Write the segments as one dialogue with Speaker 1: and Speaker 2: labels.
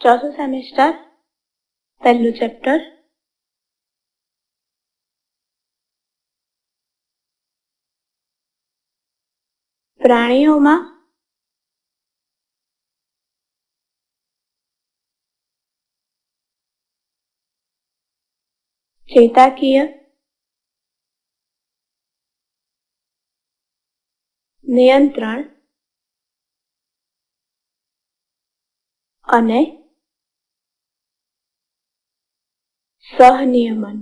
Speaker 1: ચોથું સેમિસ્ટર પહેલું ચેપ્ટર. પ્રાણીઓમાં ચેતાકીય નિયંત્રણ અને સહનિયમન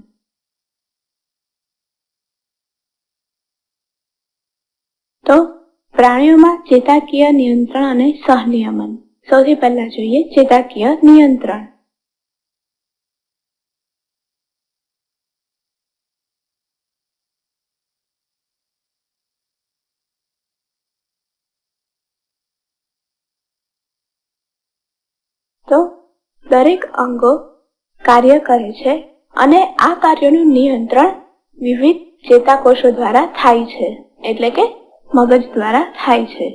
Speaker 1: તો પ્રાણીઓમાં ચેતાકીય નિયંત્રણ અને સહનિયમન. સૌથી પહેલા જોઈએ ચેતાકીય નિયંત્રણ. તો દરેક અંગો કાર્ય કરે છે અને આ કાર્યનું નિયંત્રણ વિવિધ ચેતાકોષો દ્વારા થાય છે, એટલે કે મગજ દ્વારા થાય છે.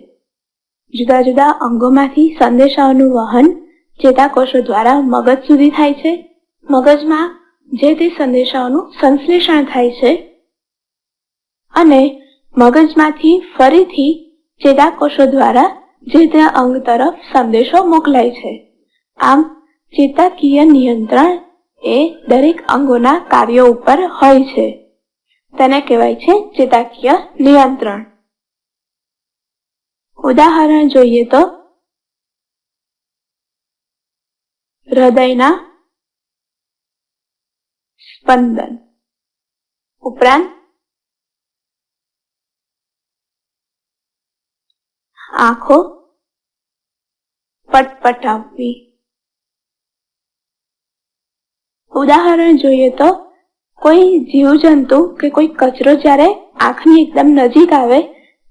Speaker 1: જુદા જુદા અંગોમાંથી સંદેશાઓનું વહન ચેતાકોષો દ્વારા મગજ સુધી થાય છે. મગજમાં જે તે સંદેશાઓનું સંશ્લેષણ થાય છે અને મગજમાંથી ફરીથી ચેતાકોષો દ્વારા જે તે અંગ તરફ સંદેશો મોકલાય છે. આમ ચેતાકીય નિયંત્રણ એ દરેક અંગોના કાર્યો ઉપર હોય છે. તેને કહેવાય છે ચેતાકીય નિયંત્રણ. ઉદાહરણ જોઈએ તો, હૃદયના સ્પંદન ઉપરાંત આંખો પટપટાવવી. ઉદાહરણ જોઈએ તો, કોઈ જીવજંતુ કે કોઈ કચરો જ્યારે આંખની એકદમ નજીક આવે,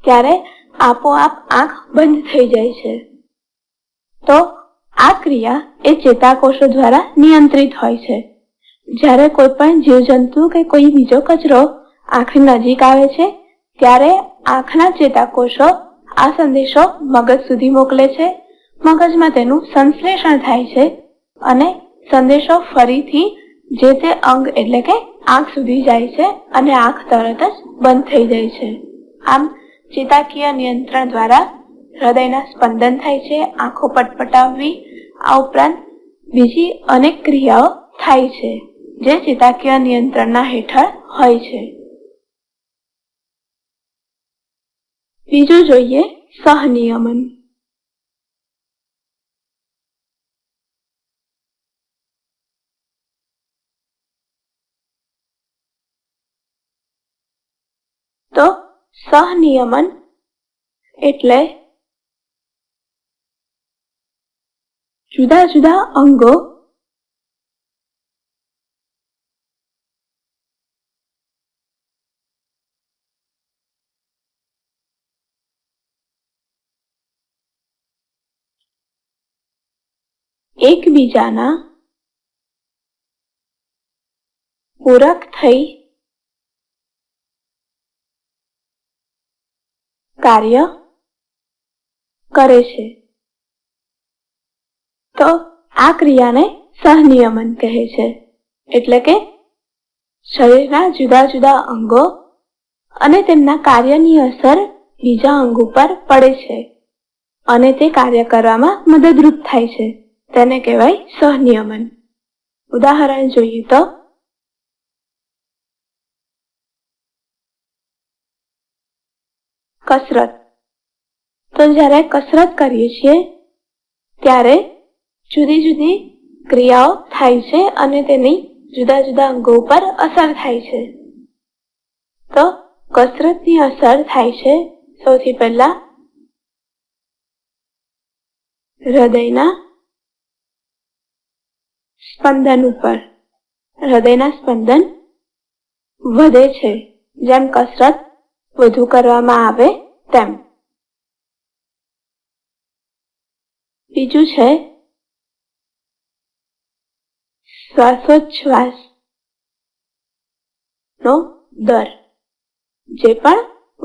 Speaker 1: ત્યારે આપોઆપ આંખ બંધ થઈ જાય છે. તો આ ક્રિયા એ ચેતાકોષો દ્વારા નિયંત્રિત હોય છે. જ્યારે કોઈ પણ જીવજંતુ કે કોઈ બીજો કચરો આંખની નજીક આવે છે, ત્યારે આંખના ચેતાકોષો આ સંદેશો મગજ સુધી મોકલે છે. મગજમાં તેનું સંશ્લેષણ થાય છે અને સંદેશો ફરીથી જે તે અંગ એટલે કે આંખ સુધી જાય છે અને આંખ તરત જ બંધ થઈ જાય છે. આમ ચેતાકીય નિયંત્રણ દ્વારા હૃદયના સ્પંદન થાય છે, આંખો પટપટાવવી, આ ઉપરાંત બીજી અનેક ક્રિયાઓ થાય છે જે ચેતાકીય નિયંત્રણના હેઠળ હોય છે. બીજું જોઈએ સહનિયમન તો સહનિયમન એટલે જુદા જુદા અંગો એકબીજાના પૂરક થઈ કાર્ય કરે છે. તો આ ક્રિયાને સહનિયમન કહે છે. એટલે કે શરીરના જુદા જુદા અંગો અને તેમના કાર્યની અસર બીજા અંગ ઉપર પડે છે અને તે કાર્ય કરવામાં મદદરૂપ થાય છે. તેને કહેવાય સહનિયમન. ઉદાહરણ જોઈએ તો કસરત. તો જ્યારે કસરત કરીએ છીએ, ત્યારે જુદી જુદી ક્રિયાઓ થાય છે અને તેની જુદા જુદા અંગો ઉપર અસર થાય છે. તો કસરતની અસર થાય છે સૌથી પહેલા હૃદયના સ્પંદન ઉપર. હૃદયના સ્પંદન વધે છે. જેમ કસરત વધુ કરવામાં આવે તેમ. બીજું છે શ્વાસોચ્છ્વાસ નો દર, જે પણ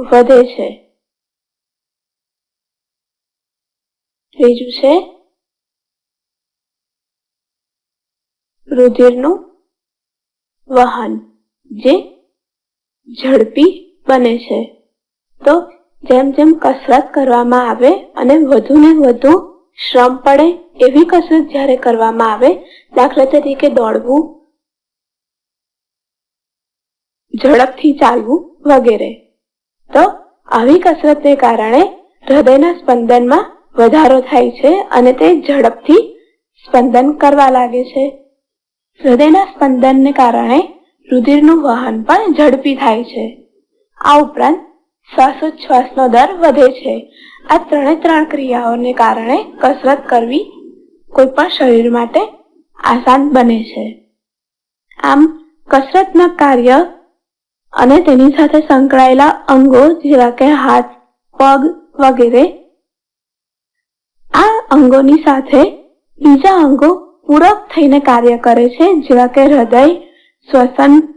Speaker 1: વધે છે. ત્રીજું છે, રુધિરનું વહન, જે ઝડપી બને છે. તો જેમ જેમ કસરત કરવામાં આવે અને વધુ ને વધુ શ્રમ પડે એવી કસરત જ્યારે કરવામાં આવે, દાખલા તરીકે દોડવું, ઝડપથી ચાલવું વગેરે. તો આવી કસરતને કારણે હૃદયના સ્પંદનમાં વધારો થાય છે અને તે ઝડપથી સ્પંદન કરવા લાગે છે. હૃદયના સ્પંદનને કારણે રુધિરનું વહન પણ ઝડપી થાય છે. આ ઉપરાંત શ્વાસોચ્છ્વાસનો દર વધે છે. આ ત્રણે ત્રણ ક્રિયાઓને કારણે કસરત કરવી કોઈ પણ શરીર માટે આસાન બને છે. આમ, કસરતના કાર્ય અને તેની સાથે સંકળાયેલા અંગો જેવા કે હાથ, પગ વગેરે, આ અંગોની સાથે બીજા અંગો પૂરક થઈને કાર્ય કરે છે, જેવા કે હૃદય, શ્વસન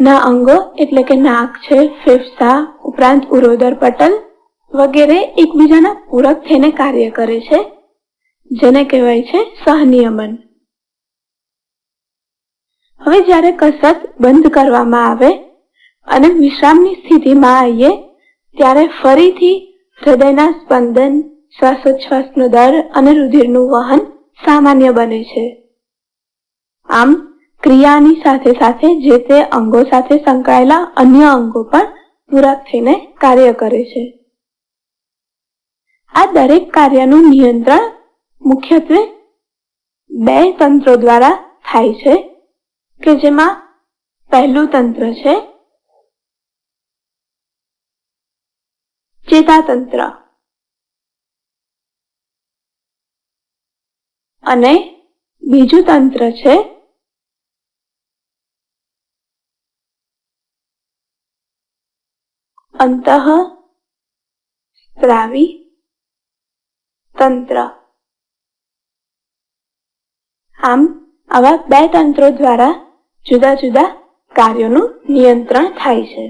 Speaker 1: ના અંગો એટલે કે નાક છે, ફેફસા, ઉપરાંત ઉરોદર પટલ વગેરે એકબીજાના પૂરક થઈને કાર્ય કરે છે, જેને કહેવાય છે સહનિયમન. હવે જ્યારે કસરત બંધ કરવામાં આવે અને વિશ્રામની સ્થિતિમાં આવીએ, ત્યારે ફરીથી હૃદયના સ્પંદન, શ્વાસોચ્છ્વાસનો દર અને રુધિરનું વહન સામાન્ય બને છે. આમ ક્રિયાની સાથે સાથે જે તે અંગો સાથે સંકળાયેલા અન્ય અંગો પણ પૂરક થઈને કાર્ય કરે છે. આ દરેક કાર્યનું નિયંત્રણ મુખ્યત્વે બે તંત્રો દ્વારા થાય છે, કે જેમાં પહેલું તંત્ર છે ચેતાતંત્ર અને બીજું તંત્ર છે અંતઃ સ્ત્રાવી તંત્ર આમ આવા બે તંત્રો દ્વારા જુદા જુદા કાર્યોનું નિયંત્રણ થાય છે